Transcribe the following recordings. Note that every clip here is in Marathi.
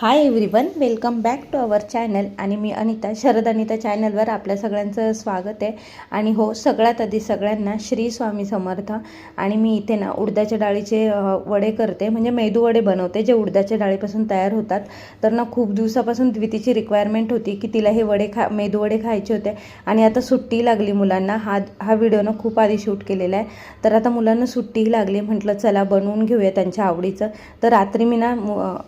Hi everyone welcome back to our channel आणि मी अनिता शरद अनिता चॅनलवर आपल्या सगळ्यांचं स्वागत आहे. आणि हो सगळ्यात आधी सगळ्यांना श्री स्वामी समर्थ. आणि मी इथे ना उडदाच्या डाळीचे वडे करते. म्हणजे मेदू वडे बनवते जे उडदाच्या डाळीपासून तयार होतात. तर ना खूप दिवसापासून द्वितीची रिक्वायरमेंट होती की तिला हे वडे खा मेदू वडे खायचे होते. आणि आता सुट्टी लागली मुलांना. हा हा व्हिडिओ ना खूप आधी शूट केलेला आहे. तर आता मुलांना सुट्टी लागली. म्हटलं चला बनवून घेऊया त्यांच्या आवडीचं. तर रात्री मी ना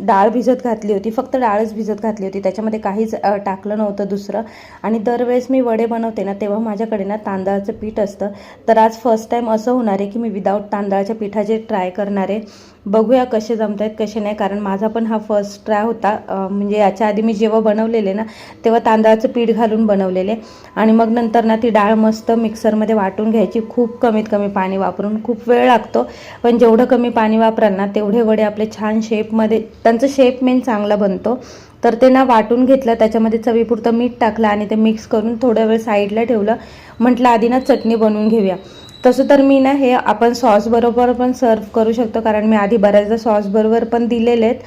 डाळ भिजत घातली होती. फक्त डाळच भिजत घातली होती. त्याच्यामध्ये काहीच टाकलं नव्हतं दुसरं. आणि दरवेळेस मी वडे बनवते ना तेव्हा माझ्याकडे ना तांदळाचं पीठ असतं. तर आज फर्स्ट टाईम असं होणार आहे की मी विदाऊट तांदळाच्या पिठाचे ट्राय करणार आहे. बघूया कसे जमत आहेत कसे नाही. कारण माझा पण हा फर्स्ट ट्राय होता. म्हणजे याच्या आधी मी जेव्हा बनवलेले ना तेव्हा तांदळाचं पीठ घालून बनवलेले. आणि मग नंतर ना ती डाळ मस्त मिक्सरमध्ये वाटून घ्यायची. खूप कमीत कमी पाणी वापरून. खूप वेळ लागतो. पण जेवढं कमी पाणी वापराल ना तेवढे वडे आपले छान शेपमध्ये त्यांचं शेप मेन चांगलं चांगला बनतो. तर ते ना वाटून घेतलं त्याच्यामध्ये चवीपुरतं मीठ टाकलं आणि ते मिक्स करून थोडा वेळ साईडला ठेवलं. म्हटलं आधी ना चटणी बनवून घेऊया. तसं तर मी ना हे आपण सॉस बरोबर पण सर्व करू शकतो कारण मी आधी बऱ्याचदा सॉस बरोबर पण दिलेले आहेत.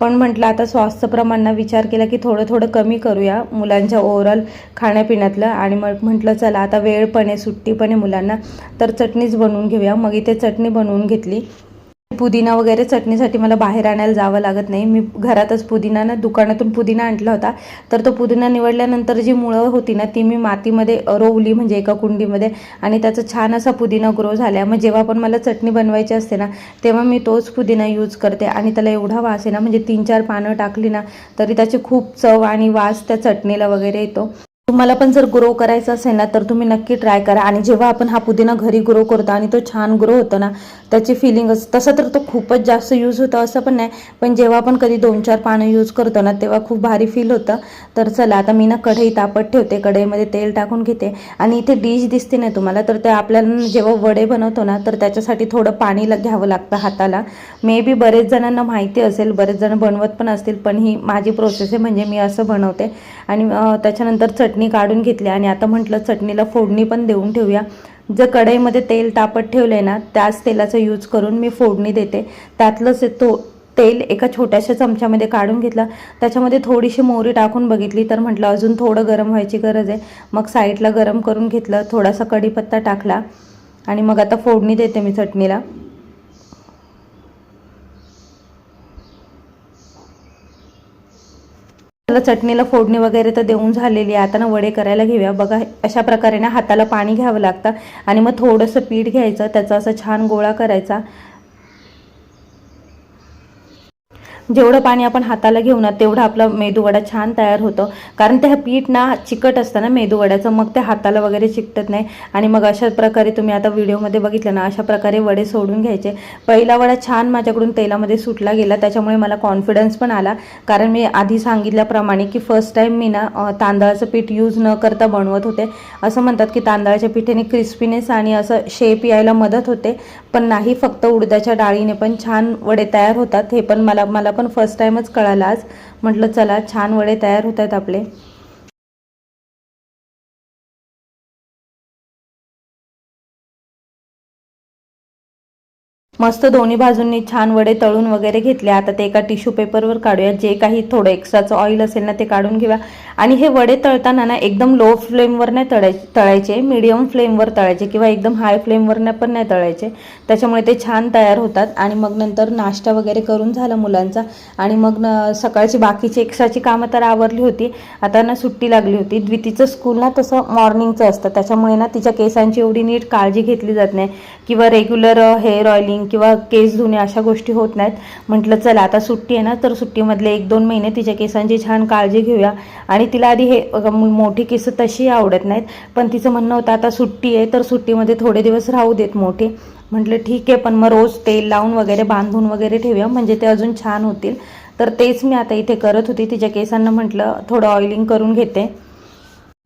पण म्हटलं आता सॉसचं प्रमाण ना विचार केला की थोडं थोडं कमी करूया मुलांच्या ओव्हरऑल खाण्यापिण्यातलं. आणि मग म्हटलं चला आता वेळ पण आहे सुट्टी पण आहे मुलांना तर चटणीच बनवून घेऊया. मग इथे चटणी बनवून घेतली. पुदिना वगैरे चटणीसाठी मला बाहेर आणायला जावं लागत नाही. मी घरातच पुदिना ना दुकानातून पुदिना आणला होता. तर तो पुदिना निवडल्यानंतर जी मुळं होती ना ती मी मातीमध्ये रोवली म्हणजे एका कुंडीमध्ये आणि त्याचा छान असा पुदिना ग्रो झाला. मग जेव्हा पण मला चटणी बनवायची असते ना तेव्हा मी तोच पुदिना यूज करते आणि त्याला एवढा वास आहे ना म्हणजे तीन चार पानं टाकली ना तरी त्याची खूप चव आणि वास त्या चटणीला वगैरे येतो. तुम्हाला पण जर ग्रो करायचं असेल ना तर तुम्ही नक्की ट्राय करा. आणि जेव्हा आपण हा पुदिना घरी ग्रो करतो आणि तो छान ग्रो होतो ना त्याची फिलिंग असं तसं तर तो खूपच जास्त यूज होता असं पण नाही. पण जेव्हा आपण कधी दोन चार पानं यूज करतो ना तेव्हा खूप भारी फील होतं. तर चला आता मी ना कढई तापत ठेवते. कढईमध्ये तेल टाकून घेते. आणि इथे डिश दिसते ना तुम्हाला तर ते आपल्याला जेव्हा वडे बनवतो ना तर त्याच्यासाठी थोडं पाणी घ्यावं लागतं हाताला. मे बी बरेच जणांना माहिती असेल बरेच जण बनवत पण असतील पण ही माझी प्रोसेस आहे म्हणजे मी असं बनवते. आणि त्याच्यानंतर चटणी काढून घेतली. आणि आता म्हटलं चटणीला फोडणी पण देऊन ठेवूया. जर कढईमध्ये तेल तापत ठेवलं आहे ना त्याच तेलाचा यूज करून मी फोडणी देते. त्यातलंच तो तेल एका छोट्याशा चमच्यामध्ये काढून घेतलं. त्याच्यामध्ये थोडीशी मोहरी टाकून बघितली तर म्हटलं अजून थोडं गरम व्हायची गरज आहे. मग साईडला गरम करून घेतलं थोडासा कढीपत्ता टाकला. आणि मग आता फोडणी देते मी चटणीला. त्याला चटणीला फोडणी वगैरे तर देऊन झालेली आहे. आता ना वडे करायला घेऊया. बघा अशा प्रकारे ना हाताला पाणी घ्यावं लागतं. आणि मग थोडंसं पीठ घ्यायचं. त्याचा असं छान गोळा करायचा. जेवढं पाणी आपण हाताला घेऊ ना तेवढं आपला मेदूवडा छान तयार होतो. कारण ते पीठ ना चिकट असतं ना मेदूवड्याचं मग ते हाताला वगैरे चिकटत नाही. आणि मग अशा प्रकारे तुम्ही आता व्हिडिओमध्ये बघितलं ना अशा प्रकारे वडे सोडून घ्यायचे. पहिला वडा छान माझ्याकडून तेलामध्ये सुटला गेला त्याच्यामुळे मला कॉन्फिडन्स पण आला. कारण मी आधी सांगितल्याप्रमाणे की फर्स्ट टाईम मी ना तांदळाचं पीठ यूज न करता बनवत होते. असं म्हणतात की तांदळाच्या पिठेने क्रिस्पीनेस आणि असं शेप यायला मदत होते. पण नाही फक्त उडदाच्या डाळीने पण छान वडे तयार होतात. हे पण मला मला पण फर्स्ट टाईमच कळालं आज म्हटलं चला छान वडे तयार होत आहेत आपले. मस्त दोन्ही बाजूंनी छान वडे तळून वगैरे घेतले. आता ते एका टिश्यू पेपरवर काढूया. जे काही थोडं एक्स्ट्राचं ऑइल असेल ना ते काढून घेऊया. आणि हे वडे तळताना ना एकदम लो फ्लेमवर नाही तळाय तळायचे. मिडियम फ्लेमवर तळायचे किंवा एकदम हाय फ्लेमवर नाही पण नाही तळायचे. त्याच्यामुळे ते छान तयार होतात. आणि मग नंतर नाश्ता वगैरे करून झाला मुलांचा. आणि मग न सकाळची बाकीची एक्स्ट्राची कामं तर आवरली होती. आता ना सुट्टी लागली होती. द्वितीचं स्कूल ना तसं मॉर्निंगचं असतं. त्याच्यामुळे ना तिच्या केसांची एवढी नीट काळजी घेतली जात नाही. किंवा रेग्युलर हेअर ऑइलिंग किंवा केस धुणे अशा गोष्टी होत नाहीत. म्हटलं चला आता सुट्टी आहे ना तर सुट्टीमधले एक दोन महिने तिच्या केसांची छान काळजी घेऊया. आणि तिला आधी हे मोठी केस तशी आवडत नाहीत. पण तिचं म्हणणं होतं आता सुट्टी आहे तर सुट्टीमध्ये थोडे दिवस राहू देत मोठे. म्हटलं ठीक आहे पण मग रोज तेल लावून वगैरे बांधून वगैरे ठेवूया. म्हणजे ते अजून छान होतील. तर तेच मी आता इथे करत होती. तिच्या केसांना म्हटलं थोडं ऑइलिंग करून घेते.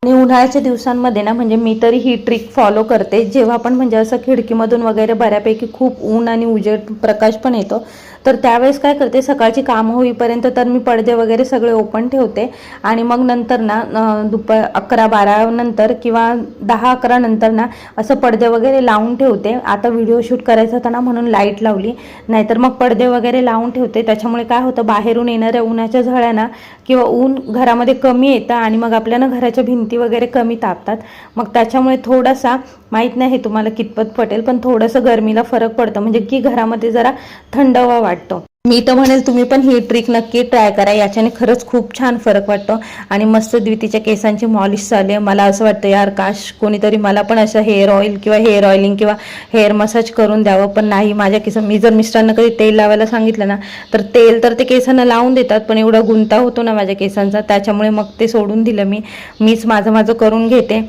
आणि उन्हाळ्याच्या दिवसांमध्ये ना म्हणजे मी तरी ही ट्रिक फॉलो करते. जेव्हा पण म्हणजे असं खिडकीमधून वगैरे बऱ्यापैकी खूप ऊन आणि उजेड प्रकाश पण येतो तर त्यावेळेस काय करते सकाळची कामं होईपर्यंत तर मी पडदे वगैरे सगळे ओपन ठेवते. आणि मग नंतर ना दुपार अकरा बारा नंतर किंवा दहा अकरा नंतर ना असं पडदे वगैरे लावून ठेवते. आता व्हिडिओ शूट करायचा होता ना म्हणून लाइट लावली. नाहीतर मग पडदे वगैरे लावून ठेवते. त्याच्यामुळे काय होतं बाहेरून येणाऱ्या उन्हाच्या झळ्यांना किंवा ऊन घरामध्ये कमी येतं आणि मग आपल्याला घराच्या भिंती वगैरे कमी तापतात. मग त्याच्यामुळे थोडासा माहीत नाही हे तुम्हाला कितपत पटेल पण थोडंसं गरमीला फरक पडतं. म्हणजे की घरामध्ये जरा थंडवा वाटतो. मी तर म्हणेल तुम्ही पण ही ट्रिक नक्की ट्राय करा. याच्याने खरंच खूप छान फरक वाटतो. आणि मस्त द्वितीच्या केसांची मॉलिश चालू आहे. मला असं वाटतं यार काश कोणीतरी मला पण असं हेअर ऑइल किंवा हेअर ऑइलिंग किंवा हेअर मसाज करून द्यावं. पण नाही माझ्या केस मी जर मिस्टरांना कधी तेल लावायला सांगितलं ना तर तेल तर ते केसांना लावून देतात पण एवढा गुंता होतो ना माझ्या केसांचा. त्याच्यामुळे मग ते सोडून दिलं मी. मीच माझं माझं करून घेते.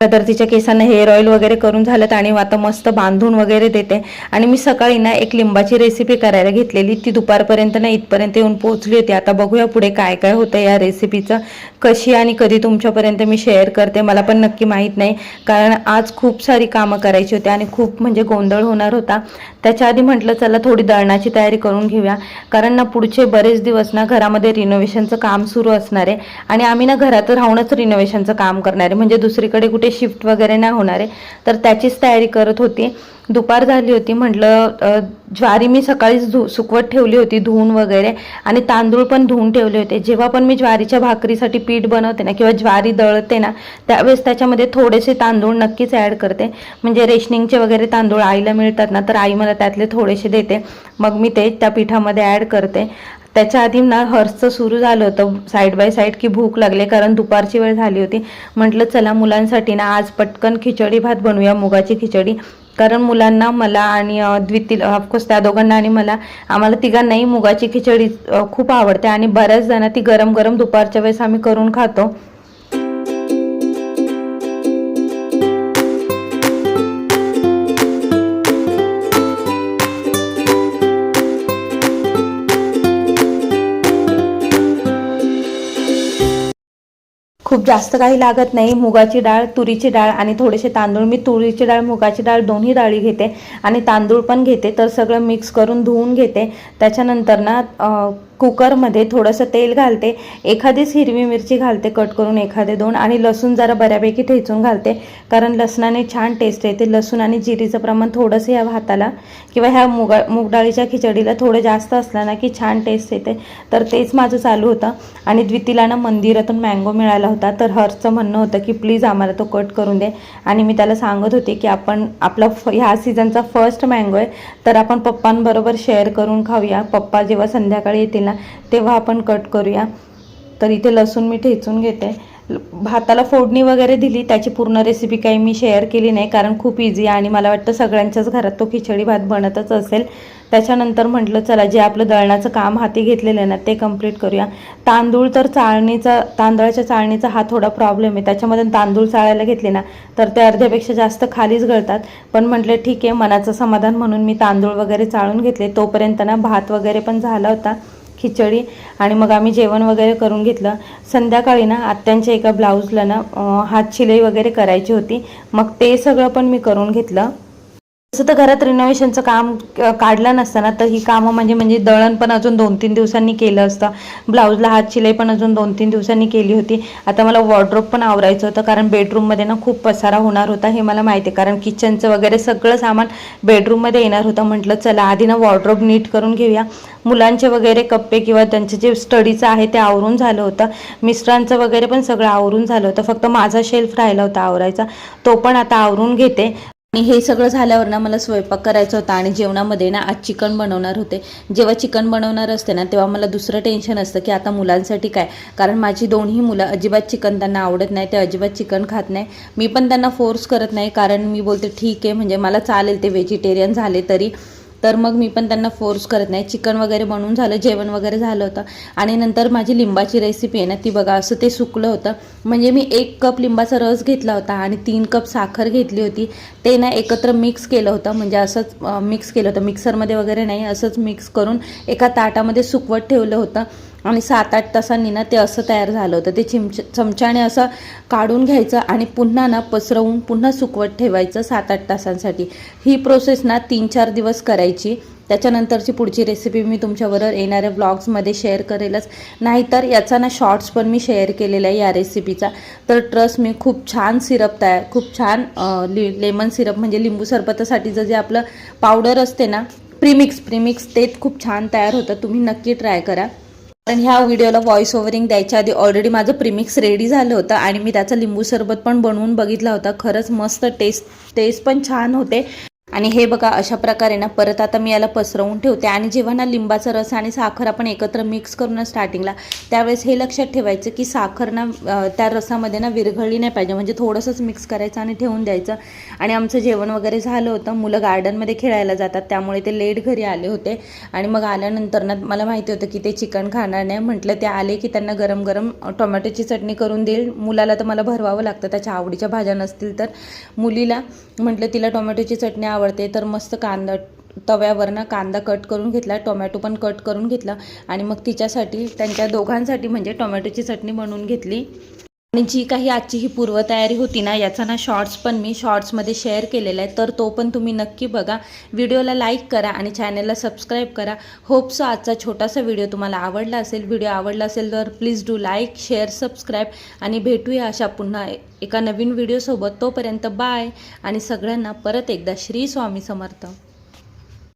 तर तिच्या केसांना हेअर ऑइल वगैरे करून झालं आणि आता मस्त बांधून वगैरे देते. आणि मी सकाळी ना एक लिंबाची रेसिपी करायला घेतलेली. ती दुपारपर्यंत ना इथपर्यंत येऊन पोहोचली होती. आता बघूया पुढे काय काय होतं या रेसिपीचं कशी आणि कधी तुमच्यापर्यंत मी शेअर करते मला पण नक्की माहीत नाही. कारण आज खूप सारी कामं करायची होती आणि खूप म्हणजे गोंधळ होणार होता. त्याच्या आधी म्हटलं चला थोडी दळणाची तयारी करून घेऊया. कारण ना पुढचे बरेच दिवस ना घरामध्ये रिनोव्हेशनचं काम सुरू असणार आहे. आणि आम्ही ना घरात राहूनच रिनोव्हेशनचं काम करणार आहे. म्हणजे दुसरीकडे कुठे शिफ्ट वगैरे नाही होणार आहे. तर त्याचीच तयारी करत होती. दुपार झाली होती म्हटलं ज्वारी मी सकाळीच धु सुकवत ठेवली होती धुवून वगैरे. आणि तांदूळ पण धुवून ठेवले होते. जेव्हा पण मी ज्वारीच्या भाकरीसाठी पीठ बनवते ना किंवा ज्वारी दळते ना त्यावेळेस त्याच्यामध्ये थोडेसे तांदूळ नक्कीच ॲड करते. म्हणजे रेशनिंगचे वगैरे तांदूळ आईला मिळतात ना तर आई मला त्यातले थोडेसे देते. मग मी ते त्या पिठामध्ये ॲड करते. त्याच्या आधी ना हर्सचं सुरू झालं होतं साईड बाय साईड की भूक लागले कारण दुपारची वेळ झाली होती. म्हटलं चला मुलांसाठी ना आज पटकन खिचडी भात बनवूया मुगाची खिचडी. कारण मुलांना मला आणि अ, द्वितील ऑफकोर्स त्या दोघांना आणि मला आम्हाला तिघांनाही मुगाची खिचडी खूप आवडते. आणि बऱ्याच जण ती गरम गरम दुपारच्या वेळेस आम्ही करून खातो. खूप जास्त काही लागत नाही. मुगाची डाळ तुरीची डाळ आणि थोडेसे तांदूळ. मी तुरीची डाळ मुगाची डाळ दोन्ही डाळी घेते आणि तांदूळ पण घेते. तर सगळं मिक्स करून धुवून घेते. त्याच्यानंतर ना कुकरमध्ये थोडंसं तेल घालते एखादीच हिरवी मिरची घालते कट करून एखादे दोन आणि लसूण जरा बऱ्यापैकी ठेचून घालते कारण लसणाने छान टेस्ट येते. लसूण आणि जिरीचं प्रमाण थोडंसं या भाताला किंवा ह्या मुगा मूग डाळीच्या खिचडीला थोडं जास्त असलं ना की छान टेस्ट येते. तर तेच माझं चालू होतं. आणि द्वितीला ना मंदिरातून मँगो मिळाला होता. तर हर्षचं म्हणणं होतं की प्लीज आम्हाला तो कट करून दे. आणि मी त्याला सांगत होते की आपण आपला फ ह्या सीझनचा फर्स्ट मँगो आहे. तर आपण पप्पांबरोबर शेअर करून खाऊया. पप्पा जेव्हा संध्याकाळी येतील ना तेव्हा आपण कट करूया. तर इथे लसूण मी ठेचून घेते. भाताला फोडणी वगैरे दिली त्याची पूर्ण रेसिपी काही मी शेअर केली नाही कारण खूप इझी आहे आणि मला वाटतं सगळ्यांच्याच घरात तो खिचडी भात बनतच असेल. त्याच्यानंतर म्हटलं चला जे आपलं दळणाचं काम हाती घेतलेलं आहे ना ते कंप्लीट करूया. तांदूळ तर चाळणीचा तांदळाच्या चाळणीचा हा थोडा प्रॉब्लेम आहे. त्याच्यामध्ये तांदूळ चाळायला घेतले ना तर ते अर्ध्यापेक्षा जास्त खालीच गळतात. पण म्हटलं ठीक आहे मनाचं समाधान म्हणून मी तांदूळ वगैरे चाळून घेतले. तोपर्यंत ना भात वगैरे पण झाला होता. खिचडी आणि मग आम्ही जेवण वगैरे करून घेतलं. संध्याकाळी ना आत्यांच्या एका ब्लाऊजला ना हातशिलाई हात शिलाई वगैरे करायची होती. मग ते सगळं पण मी करून घेतलं. तसं तर घरात रिनोव्हेशनचं काम काढलं नसतं ना तर ही कामं म्हणजे म्हणजे दळण पण अजून दोन तीन दिवसांनी केलं असतं. ब्लाऊजला हात शिलाई पण अजून दोन तीन दिवसांनी केली होती. आता मला वॉर्ड्रोप पण आवरायचं होतं कारण बेडरूममध्ये ना खूप पसारा होणार होता हे मला माहिती आहे. कारण किचनचं वगैरे सगळं सामान बेडरूममध्ये येणार होतं. म्हटलं चला आधी ना वॉर्ड्रोप नीट करून घेऊया. मुलांचे वगैरे कप्पे किंवा त्यांचे जे स्टडीचं आहे ते आवरून झालं होतं. मिस्टरांचं वगैरे पण सगळं आवरून झालं होतं. फक्त माझा शेल्फ राहिला होता आवरायचा. तो पण आता आवरून घेते. आणि हे सगळं झाल्यावर ना मला स्वयंपाक करायचा होता आणि जेवणामध्ये ना आज चिकन बनवणार होते. जेव्हा चिकन बनवणार असते ना तेव्हा मला दुसरं टेन्शन असतं की आता मुलांसाठी काय? कारण माझी दोन्ही मुलं अजिबात चिकन त्यांना आवडत नाही ते अजिबात चिकन खात नाही. मी पण त्यांना फोर्स करत नाही कारण मी बोलते ठीक आहे म्हणजे मला चालेल ते व्हेजिटेरियन झाले तरी. तर मग मी पण त्यांना फोर्स करत नाही. चिकन वगैरे बनवून झालं जेवण वगैरे झालं होतं. आणि नंतर माझी लिंबाची रेसिपी आहे ना ती बघा असं ते सुकलं होतं. म्हणजे मी एक कप लिंबाचा रस घेतला होता आणि तीन कप साखर घेतली होती. ते ना एकत्र मिक्स केलं होतं. म्हणजे असंच मिक्स केलं होतं. मिक्सरमध्ये वगैरे नाही असंच मिक्स करून एका ताटामध्ये सुकवत ठेवलं होतं. आणि सात आठ तासांनी ना ते असं तयार झालं होतं. ते चिमच चमच्याने असं काढून घ्यायचं आणि पुन्हा ना पसरवून पुन्हा सुकवत ठेवायचं सात आठ तासांसाठी. ही प्रोसेस ना तीन चार दिवस करायची. त्याच्यानंतरची पुढची रेसिपी मी तुमच्याबरोबर येणाऱ्या ब्लॉग्समध्ये शेअर करेलच. नाहीतर याचा ना शॉर्ट्स पण मी शेअर केलेला आहे या रेसिपीचा तर ट्रस्ट मी खूप छान सिरप तयार खूप छान लि लेमन सिरप म्हणजे लिंबू सरबतासाठीचं जे आपलं पावडर असते ना प्रीमिक्स प्रीमिक्स ते खूप छान तयार होतं. तुम्ही नक्की ट्राय करा. कारण ह्या व्हिडिओला व्हॉइस ओव्हरिंग द्यायच्या आधी ऑलरेडी माझं प्रीमिक्स रेडी झालं होतं आणि मी त्याचा लिंबू सरबत पण बनवून बघितला होता. खरंच मस्त टेस्ट टेस्ट पण छान होते. आणि हे बघा अशा प्रकारे ना परत आता मी याला पसरवून ठेवते. आणि जेव्हा ना लिंबाचा रस आणि साखर आपण एकत्र मिक्स करू ना स्टार्टिंगला त्यावेळेस हे लक्षात ठेवायचं की साखर ना त्या रसामध्ये ना विरघळली नाही पाहिजे. म्हणजे थोडंसंच मिक्स करायचं आणि ठेवून द्यायचं. आणि आमचं जेवण वगैरे झालं होतं. मुलं गार्डनमध्ये खेळायला जातात. त्यामुळे ते लेट घरी आले होते. आणि मग आल्यानंतर ना मला माहिती होतं की ते चिकन खाणार नाही. म्हटलं ते आले की त्यांना गरम गरम टोमॅटोची चटणी करून देईल. मुलाला तर मला भरवावं लागतं. त्याच्या आवडीच्या भाज्या नसतील तर मुलीला म्हटलं तिला टोमॅटोची चटणी आवडते तर मस्त कांदा तव्यावरनं कांदा कट करून घेतला टोमॅटो पण कट करून घेतला आणि मग तिच्यासाठी त्यांच्या दोघांसाठी म्हणजे टोमॅटोची चटणी बनवून घेतली. आणि जी काही आजची ही पूर्वतयारी होती ना याचा ना शॉर्ट्स पण मी शॉर्ट्समध्ये शेअर केलेला आहे. तर तो पण तुम्ही नक्की बघा. व्हिडिओला लाईक करा आणि चॅनलला सबस्क्राईब करा. होप्सो आजचा छोटासा व्हिडिओ तुम्हाला आवडला असेल. व्हिडिओ आवडला असेल तर please do like share subscribe आणि भेटूया अशा पुन्हा एका नवीन व्हिडिओसोबत तोपर्यंत बाय आणि सगळ्यांना परत एकदा श्री स्वामी समर्थ.